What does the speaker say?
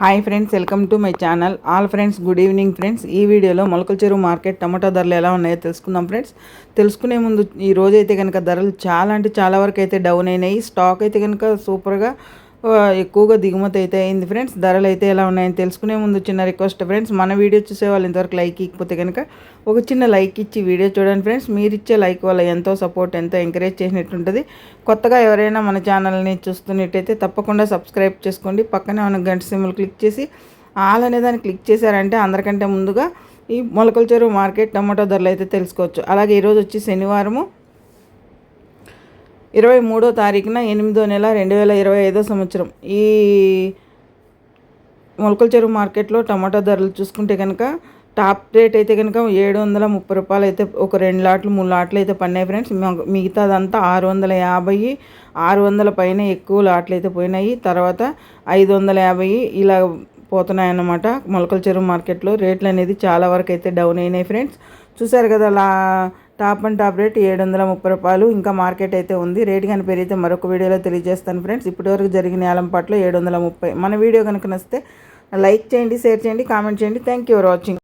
Hi friends welcome to my channel. All friends good evening friends. ఈ వీడియోలో మొలకల చెరువు మార్కెట్ టమాటా ధరలు ఎలా ఉన్నాయో తెలుసుకుందాం ఫ్రెండ్స్. తెలుసుకునే ముందు ఈ రోజైతే కనుక ధరలు చాలా అంటే చాలా వరకు అయితే డౌన్ అయినాయి. స్టాక్ అయితే కనుక సూపర్గా ఎక్కువగా దిగుమతి అయితే అయింది ఫ్రెండ్స్. ధరలు అయితే ఎలా ఉన్నాయని తెలుసుకునే ముందు చిన్న రిక్వెస్ట్ ఫ్రెండ్స్. మన వీడియో చూసే వాళ్ళు ఇంతవరకు లైక్ ఇకపోతే కనుక ఒక చిన్న లైక్ ఇచ్చి వీడియో చూడండి ఫ్రెండ్స్. మీరు ఇచ్చే లైక్ వల్ల ఎంతో సపోర్ట్ ఎంతో ఎంకరేజ్ చేసినట్టు ఉంటుంది కొత్తగా ఎవరైనా మన ఛానల్ని చూస్తున్నట్టయితే తప్పకుండా సబ్స్క్రైబ్ చేసుకోండి. పక్కనే ఉన్న గంట సిమ్లు క్లిక్ చేసి ఆల్ అనే దాన్ని క్లిక్ చేశారంటే అందరికంటే ముందుగా ఈ మొలకల చెరువు మార్కెట్ టమాటో ధరలు అయితే తెలుసుకోవచ్చు. అలాగే ఈరోజు వచ్చి శనివారము. ఇరవై మూడో తారీఖున ఎనిమిదో నెల రెండు వేల ఇరవై ఐదో సంవత్సరం. ఈ మొలకల చెరువు మార్కెట్లో టమాటా ధరలు చూసుకుంటే కనుక టాప్ రేట్ అయితే కనుక ఏడు వందల ముప్పై రూపాయలు అయితే ఒక రెండు లాట్లు మూడు లాట్లు అయితే పడినాయి ఫ్రెండ్స్. మిగతాదంతా ఆరు వందల యాభై ఆరు వందల పైన ఎక్కువ లాట్లు అయితే పోయినాయి. తర్వాత ఐదు వందల యాభై ఇలా పోతున్నాయి అన్నమాట మొలకల చెరువు మార్కెట్లో. రేట్లు అనేది చాలా వరకు అయితే డౌన్ అయినాయి ఫ్రెండ్స్. చూసారు కదా laptop and top rate ఏడు వందల ముప్పై రూపాయలు. ఇంకా మార్కెట్ అయితే ఉంది. రేట్ కానీ పెరిగితే మరొక వీడియోలో తెలియజేస్తాను ఫ్రెండ్స్. ఇప్పటివరకు జరిగిన ఏలంపాట్లో ఏడు వందల ముప్పై మన వీడియో కనుక నచ్చితే లైక్ చేయండి షేర్ చేయండి కామెంట్ చేయండి. Thank you for watching